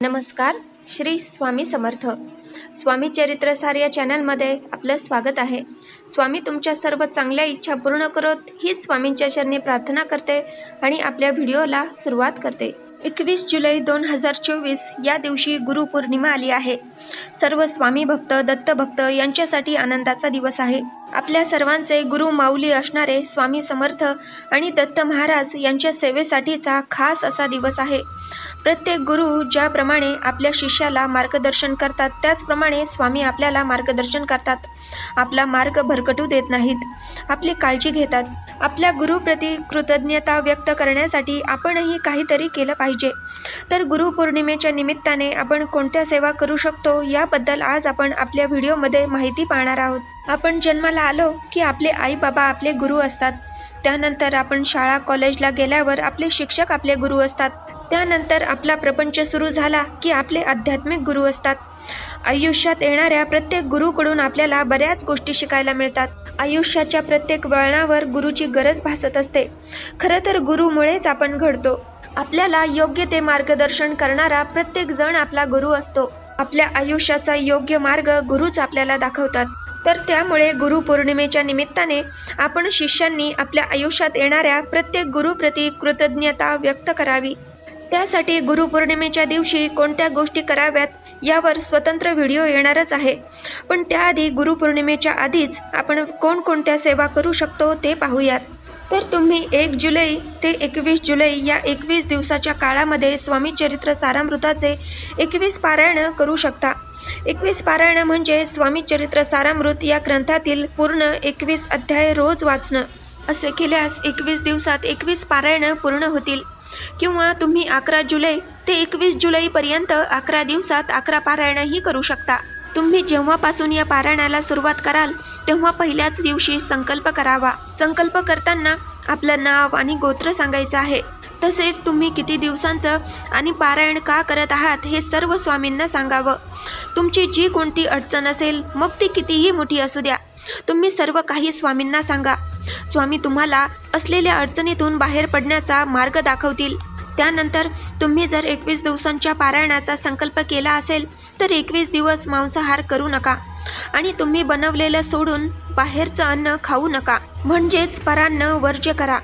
नमस्कार श्री स्वामी समर्थ. स्वामी चरित्रसार या चॅनलमध्ये आपलं स्वागत आहे. स्वामी तुमच्या सर्व चांगल्या इच्छा पूर्ण करत ही स्वामींच्या चरणी प्रार्थना करते आणि आपल्या व्हिडिओला सुरुवात करते. एकवीस जुलै दोन हजार चोवीस या दिवशी गुरुपौर्णिमा आली आहे. सर्व स्वामी भक्त दत्तभक्त यांच्यासाठी आनंदाचा दिवस आहे. आपल्या सर्वांचे गुरु माऊली असणारे स्वामी समर्थ आणि दत्त महाराज यांच्या सेवेसाठीचा खास असा दिवस आहे. प्रत्येक गुरु ज्याप्रमाणे आपल्या शिष्याला मार्गदर्शन करतात त्याचप्रमाणे स्वामी आपल्याला मार्गदर्शन करतात. आपला मार्ग भरकटू देत नाहीत. आपली काळजी घेतात. आपल्या गुरुप्रती कृतज्ञता व्यक्त करण्यासाठी आपणही काहीतरी केलं पाहिजे. तर गुरुपौर्णिमेच्या निमित्ताने आपण कोणत्या सेवा करू शकतो याबद्दल आज आपण आपल्या व्हिडिओमध्ये माहिती पाहणार आहोत. आपण जन्माला आलो की आपले आई बाबा आपले गुरु असतात. त्यानंतर आपण शाळा कॉलेजला गेल्यावर आपले शिक्षक आपले गुरु असतात. त्यानंतर आपला प्रपंच सुरू झाला की आपले आध्यात्मिक गुरु असतात. आयुष्यात येणाऱ्या प्रत्येक गुरुकडून आपल्याला बऱ्याच गोष्टी शिकायला मिळतात. आयुष्याच्या प्रत्येक वळणावर गुरुची गरज भासत असते. खरं तर गुरुमुळेच आपण घडतो. आपल्याला योग्य ते मार्गदर्शन करणारा प्रत्येक जण आपला गुरु असतो. आपल्या आयुष्याचा योग्य मार्ग गुरुच आपल्याला दाखवतात. तर त्यामुळे गुरुपौर्णिमेच्या निमित्ताने आपण शिष्यांनी आपल्या आयुष्यात येणाऱ्या प्रत्येक गुरुप्रती कृतज्ञता व्यक्त करावी. त्यासाठी गुरुपौर्णिमेच्या दिवशी कोणत्या गोष्टी कराव्यात यावर स्वतंत्र व्हिडिओ येणारच आहे. पण त्याआधी गुरुपौर्णिमेच्या आधीच आपण कोणकोणत्या सेवा करू शकतो ते पाहूयात. तर तुम्ही एक जुलै ते एकवीस जुलै या एकवीस दिवसाच्या काळामध्ये स्वामी चरित्र सारामृताचे एकवीस पारायण करू शकता. एकवीस पारायण म्हणजे स्वामी चरित्र सारामृत या ग्रंथातील पूर्ण एकवीस अध्याय रोज वाचणं. असे केल्यास एकवीस दिवसात एकवीस पारायण पूर्ण होतील. किंवा तुम्ही अकरा जुलै ते एकवीस जुलैपर्यंत अकरा दिवसात अकरा पारायणही करू शकता. तुम्ही जेव्हापासून या पारायणाला सुरुवात कराल तेव्हा पहिल्याच दिवशी संकल्प करावा. संकल्प करताना आपलं नाव आणि गोत्र सांगायचं आहे. तसेच तुम्ही किती दिवसांचं आणि पारायण का करत आहात हे सर्व स्वामींना सांगावं. तुमची जी कोणती अडचण असेल मग ती कितीही मोठी असू द्या. तुम्ही सर्व काही स्वामींना सांगा. स्वामी तुम्हाला असलेल्या अडचणीतून बाहेर पडण्याचा मार्ग दाखवतील. त्यानंतर तुम्ही जर एकवीस दिवसांच्या पारायणाचा संकल्प केला असेल तर एकवीस दिवस मांसाहार करू नका. आणि तुम्ही बनवलेलं सोडून बाहेरचं अन्न खाऊ नका. म्हणजेच परान्न वर्ज्य करा.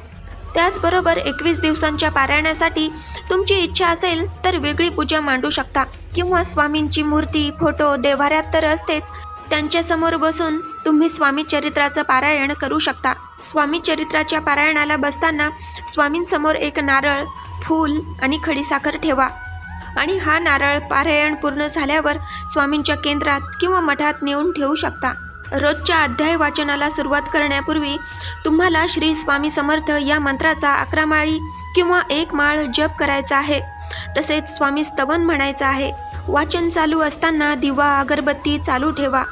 त्याचबरोबर एकवीस दिवसांच्या पारायणासाठी तुमची इच्छा असेल तर वेगळी पूजा मांडू शकता. किंवा स्वामींची मूर्ती फोटो देवाऱ्यात तर असतेच. त्यांच्यासमोर बसून तुम्ही स्वामी चरित्राचं पारायण करू शकता. स्वामी चरित्राच्या पारायणाला बसताना स्वामींसमोर एक नारळ फूल आणि खडीसाखर ठेवा. आणि हा नारळ पारायण पूर्ण झाल्यावर स्वामींच्या केंद्रात किंवा मठात नेऊन ठेवू शकता. रोजच्या अध्याय वाचनाला सुरुवात करण्यापूर्वी तुम्हाला श्री स्वामी समर्थ या मंत्राचा अकरा माळी किंवा एक माळ जप करायचा आहे. तसेच स्वामी स्तवन म्हणायचं आहे. वाचन चालू असताना दिवा अगरबत्ती चालू ठेवा.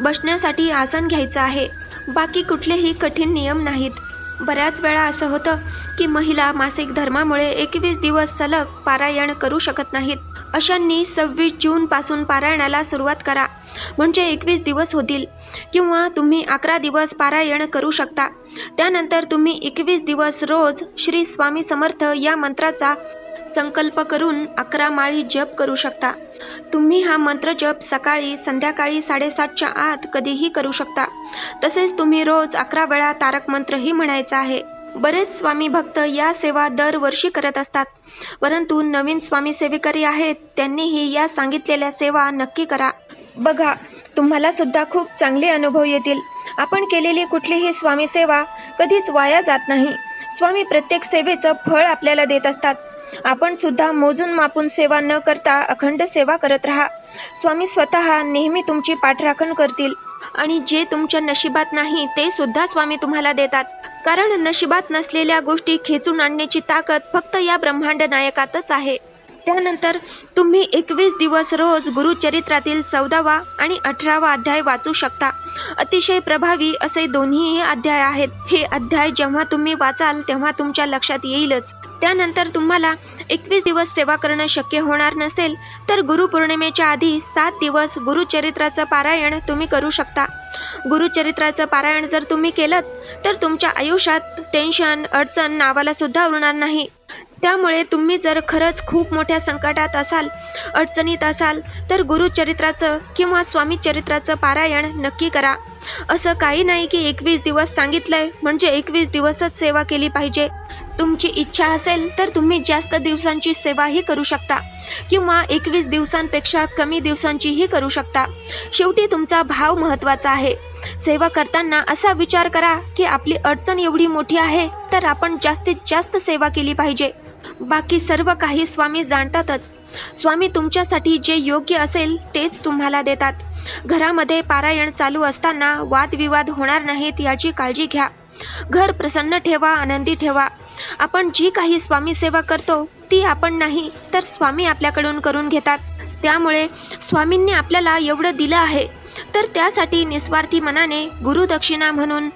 बसण्यासाठी आसन घ्यायचं आहे. बाकी कुठलेही कठीण नियम नाहीत. बऱ्याच वेळा असं होतं की महिला मासिक धर्मामुळे एकवीस दिवस सलग पारायण करू शकत नाहीत. अशांनी सव्वीस जून पासून पारायणाला सुरुवात करा. म्हणजे एकवीस दिवस होतील. किंवा तुम्ही अकरा दिवस पारायण करू शकता. त्यानंतर तुम्ही एकवीस दिवस रोज श्री स्वामी समर्थ या मंत्राचा संकल्प करून अकरा माळी जप करू शकता. तुम्ही हा मंत्र जप सकाळी संध्याकाळी साडेसातच्या आत कधीही करू शकता. तसेच तुम्ही रोज अकरा वेळा तारक मंत्रही म्हणायचा आहे. बरेच स्वामी भक्त या सेवा दरवर्षी करत असतात. परंतु नवीन स्वामी सेवेकरी आहेत त्यांनीही या सांगितलेल्या सेवा नक्की करा. बघा तुम्हाला सुद्धा खूप चांगले अनुभव येतील. आपण केलेली कुठलीही स्वामी सेवा कधीच वाया जात नाही. स्वामी प्रत्येक सेवेचं फळ आपल्याला देत असतात. आपण सुद्धा मोजून मापून सेवा न करता अखंड सेवा करत राहा. स्वामी स्वतः नेहमी तुमची पाठराखण करतील. आणि जे तुमच्या नशिबात नाही ते सुद्धा स्वामी तुम्हाला देतात. कारण नशिबात नसलेल्या गोष्टी खेचून आणण्याची ताकद फक्त या ब्रह्मांड नायकातच आहे. त्यानंतर तुम्ही एकवीस दिवस रोज गुरुचरित्रातील चौदावा आणि अठरावा अध्याय वाचू शकता. अतिशय प्रभावी असे दोन्हीही अध्याय आहेत. हे अध्याय जेव्हा तुम्ही वाचाल तेव्हा तुमच्या लक्षात येईलच. त्यानंतर तुम्हाला एकवीस दिवस सेवा करणं शक्य होणार नसेल तर गुरुपौर्णिमेच्या आधी सात दिवस गुरुचरित्राचं पारायण तुम्ही करू शकता. गुरुचरित्राचं पारायण जर तुम्ही केलं तर तुमच्या आयुष्यात टेन्शन अडचण नावाला सुद्धा उरणार नाही. त्यामुळे तुम्ही जर खरंच खूप मोठ्या संकटात असाल अडचणीत असाल तर गुरुचरित्राचं किंवा स्वामी चरित्राचं पारायण नक्की करा. असं काही नाही की एकवीस दिवस सांगितलंय म्हणजे एकवीस दिवसच सेवा केली पाहिजे. तुमची इच्छा असेल तर तुम्ही जास्त दिवसांची सेवाही करू शकता. किंवा एकवीस दिवसांपेक्षा कमी दिवसांचीही करू शकता. शेवटी तुमचा भाव महत्त्वाचा आहे. सेवा करताना असा विचार करा की आपली अडचण एवढी मोठी आहे तर आपण जास्तीत जास्त सेवा केली पाहिजे. बाकी सर्व काही स्वामी जाणतातच. स्वामी तुमच्यासाठी जे योग्य असेल तेच तुम्हाला देतात. घरामध्ये पारायण चालू असताना वादविवाद होणार नाहीत याची काळजी घ्या. घर प्रसन्न ठेवा आनंदी ठेवा. आपण जी काही स्वामी सेवा करतो ती आपण नाही तर स्वामी आपल्याकडून करून घेतात. त्यामुळे स्वामींनी आपल्याला एवढं दिलं आहे. तर त्यासाठी निस्वार्थी मनाने गुरुदक्षिणा म्हणून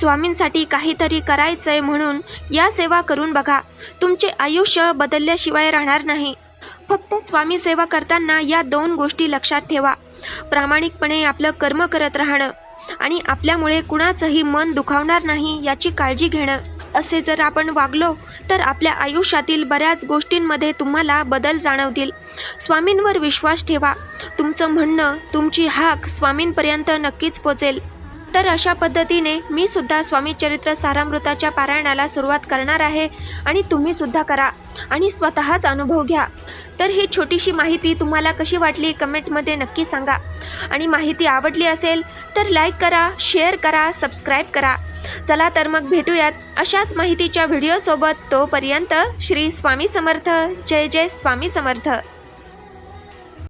स्वामींसाठी काहीतरी करायचंय म्हणून या सेवा करून बघा. तुमचे आयुष्य बदलल्याशिवाय राहणार नाही. फक्त स्वामी सेवा करताना या दोन गोष्टी लक्षात ठेवा. प्रामाणिकपणे आपलं कर्म करत राहणं आणि आपल्यामुळे कुणाचंही मन दुखावणार नाही याची काळजी घेणं. असे जर आपण वागलो तर आपल्या आयुष्यातील बऱ्याच गोष्टींमध्ये तुम्हाला बदल जाणवतील. स्वामींवर विश्वास ठेवा. तुमचं म्हणणं तुमची हाक स्वामींपर्यंत नक्कीच पोचेल. तर अशा पद्धतीने मी सुद्धा स्वामी चरित्र सारामृताच्या पारायणाला सुरुवात करणार आहे आणि तुम्ही सुद्धा करा आणि स्वतःच अनुभव घ्या. तर ही छोटीशी माहिती तुम्हाला कशी वाटली कमेंटमध्ये नक्की सांगा. आणि माहिती आवडली असेल तर लाईक करा शेअर करा सबस्क्राईब करा. चला तर मग भेटूयात अशाच माहितीच्या व्हिडिओसोबत तोपर्यंत श्री स्वामी समर्थ. जय जय स्वामी समर्थ.